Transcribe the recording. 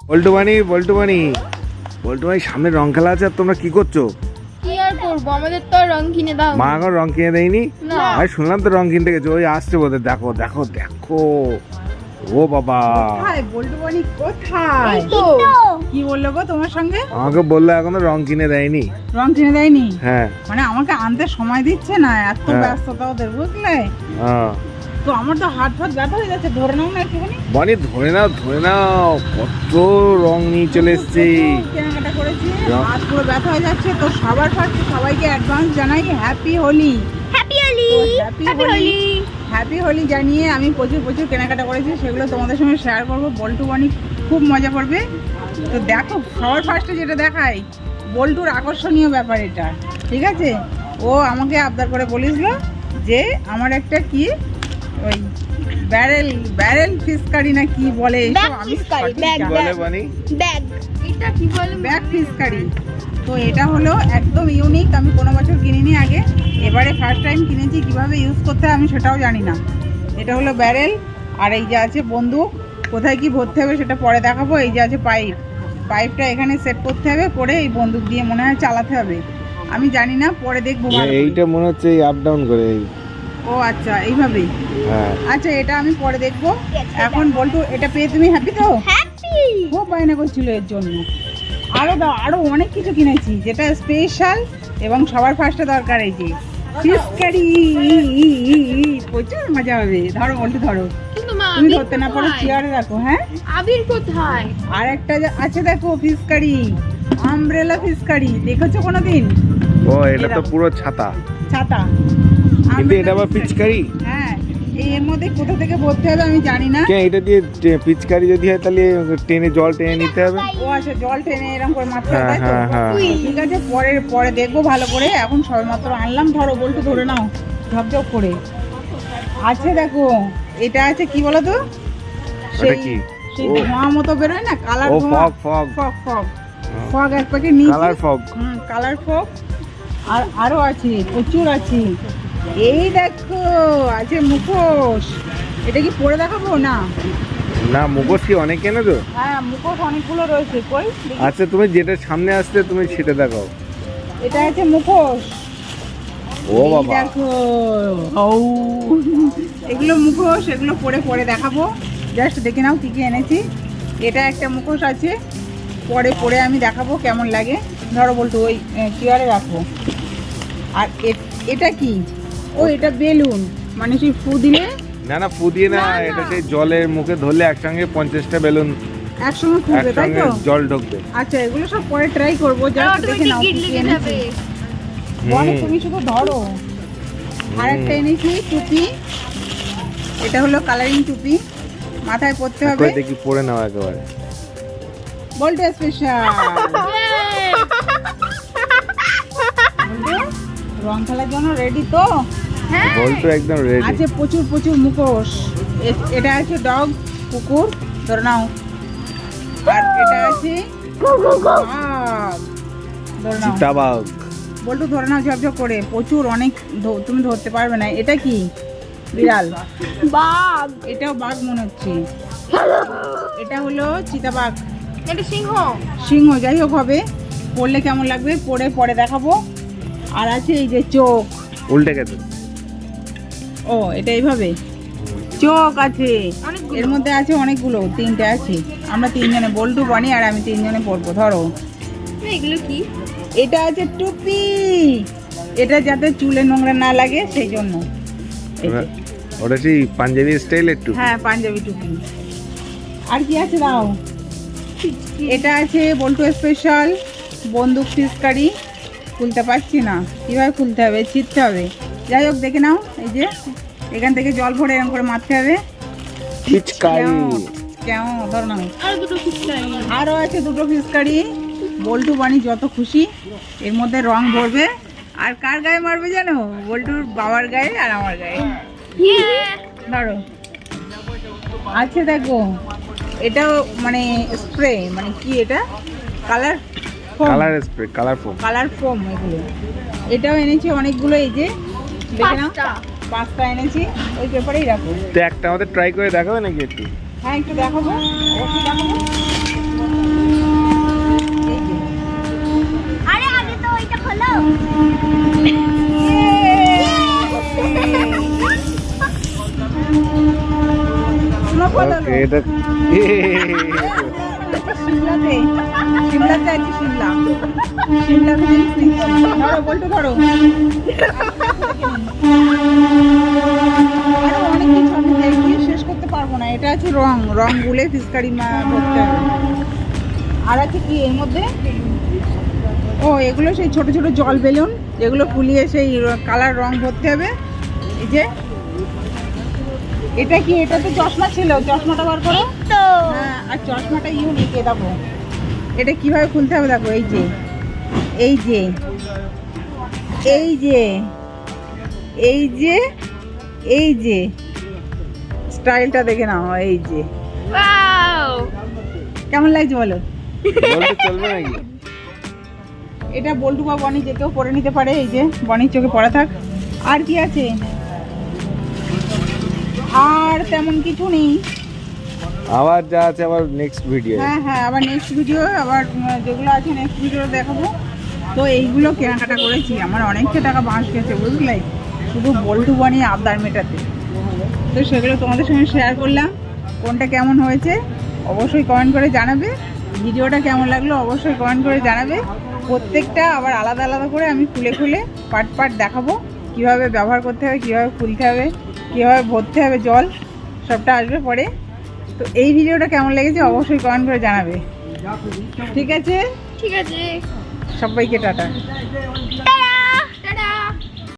বল্টু বানি বল্টু বানি বল্টু বানি সামনে রং খেলা আছে আর তোমরা কি করছ? কি আর করব? আমাদের তো আর রং কিনে দাও। মা এখন রং কিনে দেয়নি? শুনলাম তো রং কিনতে গেছো ওই আসছে দেখো দেখো দেখো। ও বাবা। কোথায়? কি বলল গো তোমার সঙ্গে? আমাকে বলল এখনও রং কিনে দেয়নি। রং কিনে দেয়নি? হ্যাঁ। মানে আমাকে আনতে সময় দিচ্ছে না এত হ্যাঁ। ব্যস্ততা ওদের বুঝলে? হ্যাঁ। তো আমার তো হাত ফাত ব্যথা হয়ে যাচ্ছে ধরে নাও না একটুখানি। বানি ধরে নাও ধরে নাও কত রং নিয়ে চলে এসছি। কেনাকাটা করেছি হাত পুরো ব্যথা হয়ে যাচ্ছে তো সবার ফার্স্টে সবাইকে অ্যাডভান্স জানাই happy Holi happy Holi happy Holi happy Holi জানিয়ে আমি প্রচুর প্রচুর কেনাকাটা করেছি সেগুলো তোমাদের সঙ্গে শেয়ার করব। বল্টু বানি খুব মজা করবে। তো দেখো সবার ফার্স্টে যেটা দেখাই বল্টুর আকর্ষণীয় ব্যাপার এটা ঠিক আছে? ও আমাকে আবদার করে বলিসলো যে আমার একটা কি ওই ব্যারেল ব্যারেল ফিস কারি না কি বলে আমি ব্যাগ এটা কি বলে? ব্যাক ফিস কারি তো এটা হলো একদম ইউনিক আমি কোনো বছর কিনিনি আগে। এবারে ফার্স্ট টাইম কিনেছি। কীভাবে ইউজ করতে আমি সেটাও জানি না। এটা হলো ব্যারেল আর এই যে আছে বন্দুক। কোথায় কি ভরতে হবে সেটা পরে দেখাবো। এই যে আছে পাইপ পাইপটা এখানে সেট করতে হবে। করে এই বন্দুক দিয়ে মনে হয় চালাতে হবে। আমি জানি না। পরে দেখব এইটা মনে হচ্ছে আপ ডাউন করে এই ও আচ্ছা এইভাবেই? হ্যাঁ। আচ্ছা এটা আমি পরে দেখব। এখন বল্টু এটা পেয়ে তুমি হ্যাপি তো? হ্যাপি খুব বায়না করছিল এর জন্য। আরও দাও আরও অনেক কিছু কিনেছি যেটা স্পেশাল এবং সবার ফার্স্টে দরকার এই যে। ফিশ কারি প্রচুর মজা হবে। ধরো বলতে ধরো। তুমি ধরতে না পারো চেয়ারে রাখো হ্যাঁ? আবির কোথায়? আর একটা যে আছে দেখো fish curry umbrella fish curry দেখেছ কোনোদিন? ও এটা তো পুরো ছাতা। ছাতা। কিন্তু এটা আবার পিচকারি? হ্যাঁ এর মধ্যে কোথা থেকে ভরতে হবে আমি জানি না। কেন এটা দিয়ে পিচকারি যদি হয় তাহলে টেনে জল টেনে নিতে হবে? ও আচ্ছা জল টেনে এরকম করে মারতে হবে তাই তো? ঠিক আছে পরে পরে দেখব ভালো করে। এখন সবেমাত্র আনলাম ধরো বলটু ধরে নাও ঝপঝপ করে। আছে দেখো এটা আছে কি বলো তো? ওটা কি? সেই ধোঁয়া মতো বেরোয় না কালার ও fog fog. Fog fog. Fog এক প্যাকেট নিয়েছি। Colour fog. হুম কালার ফগ। আর আরও আছে প্রচুর আছে। এই দেখো আছে মুখোশ। এটা কি পরে দেখাবো? না। না মুখোশ কি অনেক কেনে তো হ্যাঁ মুখোশ অনেকগুলো রয়েছে। কই আচ্ছা তুমি যেটা সামনে আসতে তুমি সেটা দেখাও। এটা আছে মুখোশ। ও বাবা। দেখো। ও এগুলো মুখোশ এগুলো পরে পরে দেখাবো। জাস্ট দেখে নাও কি কি এনেছি। এটা একটা মুখোশ আছে। পরে পরে আমি দেখাবো কেমন লাগে। ধরো বলতো ওই চেয়ারে রাখব আর এটা কি? ও এটা বেলুন। মানে সেই ফু দিলে? না না ফু দিয়ে না এটা সেই জলের মুখে ধরলে একসঙ্গে পঞ্চাশটা বেলুন একসঙ্গে ফুটবে তাই তো? জল ঢুকবে। আচ্ছা এগুলো সব পরে ট্রাই করব জাস্ট দেখে নাও কি কি এনেছি। বলে হুম। তুমি শুধু ধরো। আর একটা এনেছি টুপি। এটা হলো কালারিং টুপি। মাথায় পরতে হবে। দেখি পরে নাও একেবারে। বলতে স্পেশাল রং খেলার জন্য রেডি তো? হ্যাঁ। বলতো একদম রেডি আছে প্রচুর প্রচুর মুখোশ। এ- এটা আছে ডগ কুকুর ধরে নাও। আর এটা আছে চিতাবাঘ। বল্টু ধরে নাও ঝপঝপ করে। প্রচুর অনেক তুমি ধরতে পারবে না। এটা কি? বিড়াল। বাঘ। এটাও বাঘ মনে হচ্ছে। এটা হলো চিতাবাঘ। এটা সিংহ। সিংহ যাই হোক হবে। পড়লে কেমন লাগবে? পরে পরে দেখাবো। আর আছে এই যে চোখ। উল্টে গেছে। ও এটা এইভাবে? চোখ আছে। এর মধ্যে আছে অনেকগুলো তিনটে আছে। আমরা তিনজনে বল্টু বানি আর আমি তিনজনে পড়ব ধরো। এগুলো কি? এটা আছে টুপি। এটা যাতে চুলে নোংরা না লাগে সেই জন্য। ওটা- সেই পাঞ্জাবি স্টাইল একটু হ্যাঁ পাঞ্জাবি টুপি। আর কি আছে দাও। এটা আছে বল্টু স্পেশাল বন্দুক ফিসকারি খুলতে পারছি না। কীভাবে খুলতে হবে? ছিটতে হবে। যাই হোক দেখে নাও এই যে এখান থেকে জল ভরে এরকম করে মারতে হবে। কেমন? ধর আরও আছে দুটো ফিসকারি বল্টু বানি যত খুশি এর মধ্যে রং ভরবে। আর কার গায়ে মারবে জানো? বল্টুর বাবার গায়ে আর আমার গায়ে। ধরো। আছে দেখো এটাও মানে স্প্রে মানে কি এটা? Colour colour spray colour foam colour foam এগুলো। এটাও এনেছি অনেকগুলো এই যে পাঁচটা। এনেছি একটা আমাদের ট্রাই করে হ্যাঁ একটু দেখাবো। শিমলা। শিমলা ধরো। শেষ করতে পারব না এটা আছে রং রং গুলে ফিসকারি করতে আর আছে কি এর মধ্যে ও এগুলো সেই ছোট ছোট জল বেলুন যেগুলো ফুলিয়ে সেই কালার রং ভরতে হবে এই যে এটা কি এটা তো চশমা ছিল চশমাটা বার করো আর চশমাটা ইউনিক এ দেখো এটা কীভাবে খুলতে হবে দেখো এই যে এই যে এই যে এই যে এই যে। স্টাইলটা দেখে নাও এই যে। কেমন লাগছে বলো? বলতে চলবে নাকি? এটা বল্টু বা বনি যে কেউ পরে নিতে পারে এই যে বনির চোখে পড়া থাক। আর কি আছে? আর তেমন কিছু নেই। আবার যা আছে আবার নেক্সট ভিডিও হ্যাঁ হ্যাঁ আবার নেক্সট ভিডিও আবার যেগুলো আছে নেক্সট ভিডিও দেখাবো। তো এইগুলো কেনাকাটা করেছি আমার অনেকটা টাকা বাঁশ গেছে বুঝলে? শুধু বল্টু বানিয়ে আবদার মেটাতে। তো সেগুলো তোমাদের সঙ্গে শেয়ার করলাম কোনটা কেমন হয়েছে অবশ্যই কমেন্ট করে জানাবে। ভিডিওটা কেমন লাগল অবশ্যই কমেন্ট করে জানাবে। প্রত্যেকটা আবার আলাদা আলাদা করে আমি খুলে খুলে পার্ট পার্ট দেখাবো। কীভাবে ব্যবহার করতে হবে কীভাবে খুলতে হবে কীভাবে ভরতে হবে জল সবটা আসবে পরে। তো এই ভিডিওটা কেমন লেগেছে অবশ্যই কমেন্ট করে জানাবে। ঠিক আছে? ঠিক আছে। সবাইকে টাটা।